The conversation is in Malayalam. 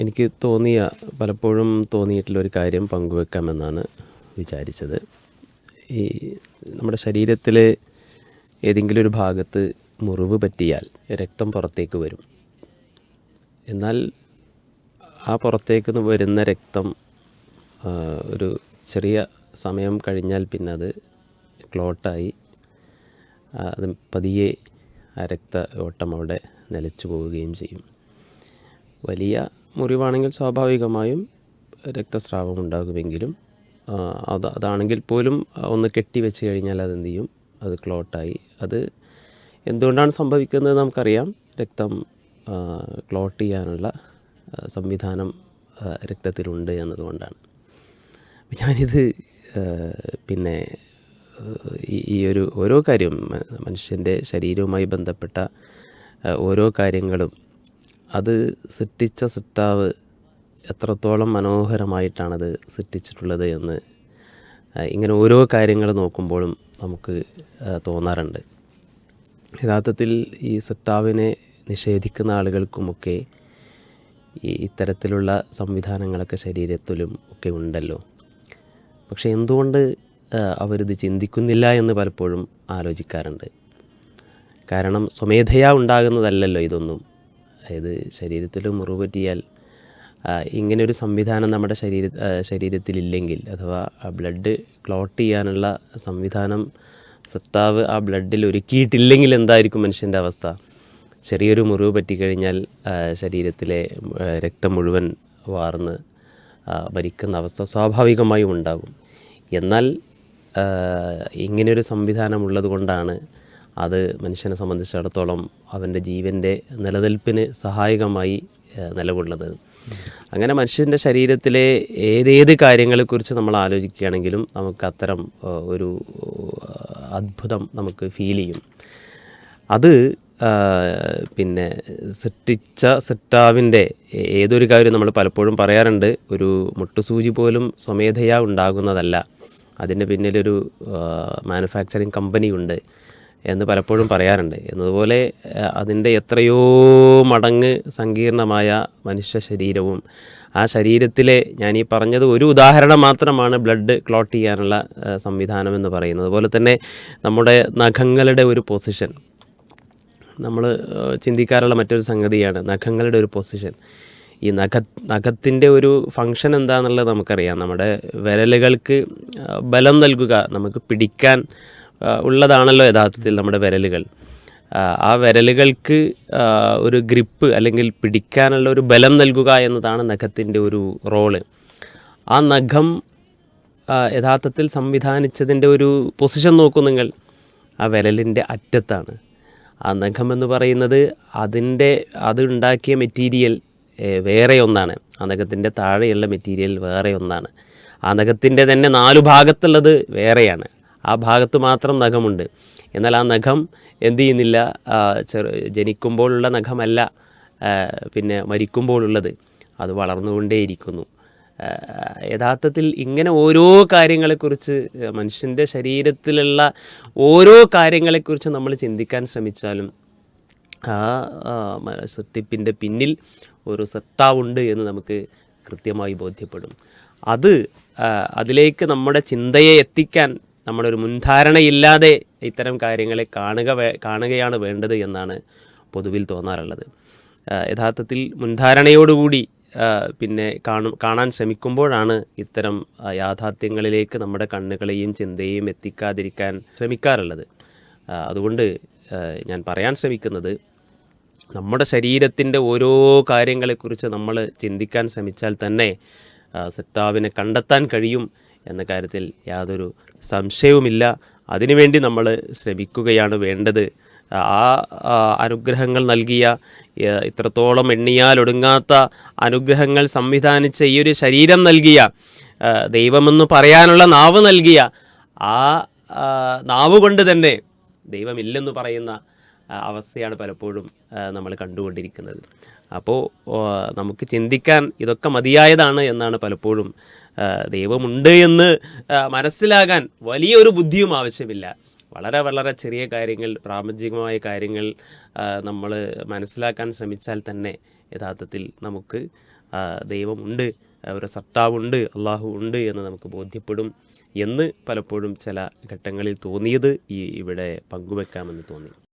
എനിക്ക് തോന്നിയ പലപ്പോഴും തോന്നിയിട്ടുള്ള ഒരു കാര്യം പങ്കുവെക്കാമെന്നാണ് വിചാരിച്ചത്. ഈ നമ്മുടെ ശരീരത്തിൽ ഏതെങ്കിലും ഒരു ഭാഗത്ത് മുറിവ് പറ്റിയാൽ രക്തം പുറത്തേക്ക് വരും. എന്നാൽ ആ പുറത്തേക്ക് വരുന്ന രക്തം ഒരു ചെറിയ സമയം കഴിഞ്ഞാൽ പിന്നെ അത് ക്ലോട്ടായി അത് പതിയെ ആ രക്ത ഓട്ടം അവിടെ നിലച്ചു പോവുകയും ചെയ്യും. വലിയ മുറിവാണെങ്കിൽ സ്വാഭാവികമായും രക്തസ്രാവം ഉണ്ടാകുമെങ്കിലും അത് അതാണെങ്കിൽ പോലും ഒന്ന് കെട്ടി വെച്ച് കഴിഞ്ഞാൽ അതെന്ത് ചെയ്യും? അത് ക്ലോട്ടായി. അത് എന്തുകൊണ്ടാണ് സംഭവിക്കുന്നത് നമുക്കറിയാം. രക്തം ക്ലോട്ട് ചെയ്യാനുള്ള സംവിധാനം രക്തത്തിലുണ്ട് എന്നതുകൊണ്ടാണ്. ഞാനിത് പിന്നെ ഈ ഒരു ഓരോ കാര്യവും മനുഷ്യന്റെ ശരീരവുമായി ബന്ധപ്പെട്ട ഓരോ കാര്യങ്ങളും അത് സൃഷ്ടിച്ച സൃഷ്ടാവ് എത്രത്തോളം മനോഹരമായിട്ടാണത് സൃഷ്ടിച്ചിട്ടുള്ളത് എന്ന് ഇങ്ങനെ ഓരോ കാര്യങ്ങൾ നോക്കുമ്പോഴും നമുക്ക് തോന്നാറുണ്ട്. യഥാർത്ഥത്തിൽ ഈ സൃഷ്ടാവിനെ നിഷേധിക്കുന്ന ആളുകൾക്കുമൊക്കെ ഈ ഇത്തരത്തിലുള്ള സംവിധാനങ്ങളൊക്കെ ശരീരത്തിലും ഒക്കെ ഉണ്ടല്ലോ. പക്ഷേ എന്തുകൊണ്ട് അവരിത് ചിന്തിക്കുന്നില്ല എന്ന് പലപ്പോഴും ആലോചിക്കാറുണ്ട്. കാരണം സ്വമേധയാ ഉണ്ടാകുന്നതല്ലല്ലോ ഇതൊന്നും. അതായത് ശരീരത്തിൽ മുറിവ് പറ്റിയാൽ ഇങ്ങനൊരു സംവിധാനം നമ്മുടെ ശരീര ശരീരത്തിലില്ലെങ്കിൽ അഥവാ ബ്ലഡ് ക്ലോട്ട് ചെയ്യാനുള്ള സംവിധാനം സത്താവ് ആ ബ്ലഡിൽ ഒരുക്കിയിട്ടില്ലെങ്കിൽ എന്തായിരിക്കും മനുഷ്യന്റെ അവസ്ഥ? ചെറിയൊരു മുറിവ് പറ്റിക്കഴിഞ്ഞാൽ ശരീരത്തിലെ രക്തം മുഴുവൻ വാർന്ന് ഭരിക്കുന്ന അവസ്ഥ സ്വാഭാവികമായും ഉണ്ടാകും. എന്നാൽ ഇങ്ങനെയൊരു സംവിധാനം ഉള്ളത് കൊണ്ടാണ് അത് മനുഷ്യനെ സംബന്ധിച്ചിടത്തോളം അവന്റെ ജീവന്റെ നിലനിൽപ്പിന് സഹായകമായി നിലകൊള്ളുന്നത്. അങ്ങനെ മനുഷ്യന്റെ ശരീരത്തിലെ ഏതേത് കാര്യങ്ങളെക്കുറിച്ച് നമ്മൾ ആലോചിക്കുകയാണെങ്കിലും നമുക്ക് അത്തരം ഒരു അത്ഭുതം നമുക്ക് ഫീൽ ചെയ്യും. അത് പിന്നെ സൃഷ്ടിച്ച സൃഷ്ടാവിന്റെ ഏതൊരു കാര്യം നമ്മൾ പലപ്പോഴും പറയാറുണ്ട് ഒരു മുട്ടുസൂചി പോലും സ്വമേധയാ ഉണ്ടാകുന്നതല്ല. അതിന്റെ പിന്നിലൊരു മാനുഫാക്ചറിങ് കമ്പനി ഉണ്ട്. എന്ന് പലപ്പോഴും പറയാറുണ്ട്. എന്നതുപോലെ അതിന്റെ എത്രയോ മടങ്ങ് സങ്കീർണമായ മനുഷ്യ ശരീരവും ആ ശരീരത്തിലെ ഞാൻ ഈ പറഞ്ഞത് ഒരു ഉദാഹരണം മാത്രമാണ് ബ്ലഡ് ക്ലോട്ട് ചെയ്യാനുള്ള സംവിധാനം എന്ന് പറയുന്നത്. അതുപോലെ തന്നെ നമ്മുടെ നഖങ്ങളുടെ ഒരു പൊസിഷൻ. നമ്മൾ ചിന്തിക്കാറുള്ള മറ്റൊരു സംഗതിയാണ് നഖങ്ങളുടെ ഒരു പൊസിഷൻ. ഈ നഖ നഖത്തിന്റെ ഒരു ഫങ്ഷൻ എന്താണെന്നുള്ളത് നമുക്കറിയാം. നമ്മുടെ വിരലുകൾക്ക് ബലം നൽകുക നമുക്ക് പിടിക്കാൻ ഉള്ളതാണല്ലോ യഥാർത്ഥത്തിൽ നമ്മുടെ വിരലുകൾ. ആ, വിരലുകൾക്ക് ഒരു ഗ്രിപ്പ് അല്ലെങ്കിൽ പിടിക്കാനുള്ള ഒരു ബലം നൽകുക എന്നതാണ് നഖത്തിന്റെ ഒരു റോൾ. ആ നഖം യഥാർത്ഥത്തിൽ സംവിധാനിച്ചതിന്റെ ഒരു പൊസിഷൻ നോക്കൂ നിങ്ങൾ. ആ വിരലിന്റെ അറ്റത്താണ്. ആ നഖം എന്ന് പറയുന്നത് അതിന്റെ അതുണ്ടാക്കിയ മെറ്റീരിയൽ വേറെ ഒന്നാണ്. ആ നഖത്തിന്റെ താഴെയുള്ള മെറ്റീരിയൽ വേറെ ഒന്നാണ്. ആ നഖത്തിന്റെ തന്നെ നാലു ഭാഗത്തുള്ളത് വേറെയാണ്. ആ ഭാഗത്ത് മാത്രം നഖമുണ്ട്. എന്നാൽ ആ നഖം എന്ത് ചെയ്യുന്നില്ല? ചെറു ജനിക്കുമ്പോഴുള്ള നഖമല്ല പിന്നെ മരിക്കുമ്പോഴുള്ളത്. അത് വളർന്നുകൊണ്ടേയിരിക്കുന്നു. യഥാർത്ഥത്തിൽ ഇങ്ങനെ ഓരോ കാര്യങ്ങളെക്കുറിച്ച് മനുഷ്യന്റെ ശരീരത്തിലുള്ള ഓരോ കാര്യങ്ങളെക്കുറിച്ച് നമ്മൾ ചിന്തിക്കാൻ ശ്രമിച്ചാലും ആ സൃഷ്ടിപ്പിന്റെ പിന്നിൽ ഒരു സത്താവുണ്ട് എന്ന് നമുക്ക് കൃത്യമായി ബോധ്യപ്പെടും. അത് അതിലേക്ക് നമ്മുടെ ചിന്തയെ എത്തിക്കാൻ നമ്മുടെ ഒരു മുൻധാരണയില്ലാതെ ഇത്തരം കാര്യങ്ങളെ കാണുക കാണുകയാണ് വേണ്ടത് എന്നാണ് പൊതുവിൽ തോന്നാറുള്ളത്. യഥാർത്ഥത്തിൽ മുൻധാരണയോടുകൂടി പിന്നെ കാണും കാണാൻ ശ്രമിക്കുമ്പോഴാണ് ഇത്തരം യാഥാർത്ഥ്യങ്ങളിലേക്ക് നമ്മുടെ കണ്ണുകളെയും ചിന്തയെയും എത്തിക്കാതിരിക്കാൻ ശ്രമിക്കാറുള്ളത്. അതുകൊണ്ട് ഞാൻ പറയാൻ ശ്രമിക്കുന്നത് നമ്മുടെ ശരീരത്തിന്റെ ഓരോ കാര്യങ്ങളെക്കുറിച്ച് നമ്മൾ ചിന്തിക്കാൻ ശ്രമിച്ചാൽ തന്നെ സത്താവിനെ കണ്ടെത്താൻ കഴിയും എന്ന കാര്യത്തിൽ യാതൊരു സംശയവുമില്ല. അതിനുവേണ്ടി നമ്മൾ ശ്രമിക്കുകയാണ് വേണ്ടത്. ആ അനുഗ്രഹങ്ങൾ നൽകിയ ഇത്രത്തോളം എണ്ണിയാലൊടുങ്ങാത്ത അനുഗ്രഹങ്ങൾ സംവിധാനിച്ച ഈ ഒരു ശരീരം നൽകിയ ദൈവമെന്ന് പറയാനുള്ള നാവ് നൽകിയ ആ നാവ് കൊണ്ട് തന്നെ ദൈവമില്ലെന്ന് പറയുന്ന അവസ്ഥയാണ് പലപ്പോഴും നമ്മൾ കണ്ടുകൊണ്ടിരിക്കുന്നത്. അപ്പോൾ നമുക്ക് ചിന്തിക്കാൻ ഇതൊക്കെ മതിയായതാണ് എന്നാണ് പലപ്പോഴും ദൈവമുണ്ട് എന്ന് മനസ്സിലാകാൻ വലിയൊരു ബുദ്ധിയും ആവശ്യമില്ല. വളരെ വളരെ ചെറിയ കാര്യങ്ങൾ പ്രാപഞ്ചികമായ കാര്യങ്ങൾ നമ്മൾ മനസ്സിലാക്കാൻ ശ്രമിച്ചാൽ തന്നെ യഥാർത്ഥത്തിൽ നമുക്ക് ദൈവമുണ്ട് ഒരു സത്താവുണ്ട് അള്ളാഹു ഉണ്ട് എന്ന് നമുക്ക് ബോധ്യപ്പെടും എന്ന് പലപ്പോഴും ചില ഘട്ടങ്ങളിൽ തോന്നിയത് ഈ ഇവിടെ പങ്കുവെക്കാമെന്ന് തോന്നി.